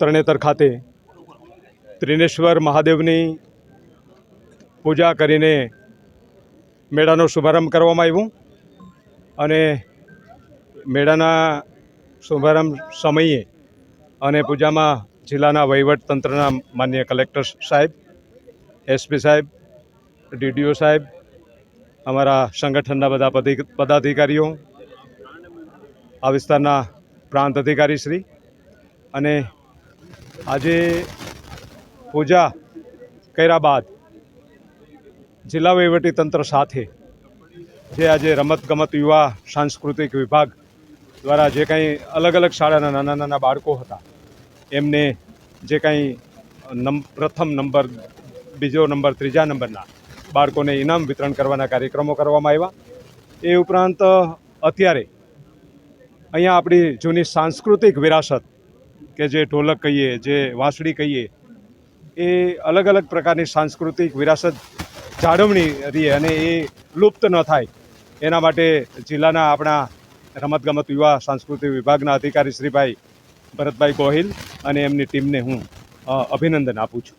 તરણેતર ખાતે ત્રિનેશ્વર મહાદેવની પૂજા કરીને મેળાનો શુભારંભ કરવામાં આવ્યું અને મેળાના શુભારંભ સમયે અને પૂજામાં જિલ્લાના વહીવટ તંત્રના માન્ય કલેક્ટર સાહેબ એસપી સાહેબ ડીડીઓ સાહેબ, અમારા સંગઠનના બધા પદી- પદાધિકારીઓ, આ વિસ્તારના પ્રાંત અધિકારી શ્રી અને આજે પૂજા કર્યા બાદ જિલ્લા તંત્ર સાથે જે આજે રમતગમત યુવા સાંસ્કૃતિક વિભાગ દ્વારા જે કંઈ અલગ અલગ શાળાના નાના નાના બાળકો હતા, એમને જે કાંઈ નમ, પ્રથમ નંબર, બીજો નંબર, ત્રીજા નંબરના બાળકોને ઇનામ વિતરણ કરવાના કાર્યક્રમો કરવામાં આવ્યા. એ ઉપરાંત અત્યારે અહીંયા આપણી જૂની સાંસ્કૃતિક વિરાસત કે જે ઢોલક કહીએ, જે વાંસળી કહીએ, એ અલગ અલગ પ્રકારની સાંસ્કૃતિક વિરાસત જાળવણી રહે અને એ લુપ્ત ન થાય. એના માટે જિલ્લાના આપણા રમતગમત યુવા સાંસ્કૃતિક વિભાગના અધિકારી શ્રીભાઈ ભરતભાઈ ગોહિલ અને એમની ટીમને હું અભિનંદન આપું છું.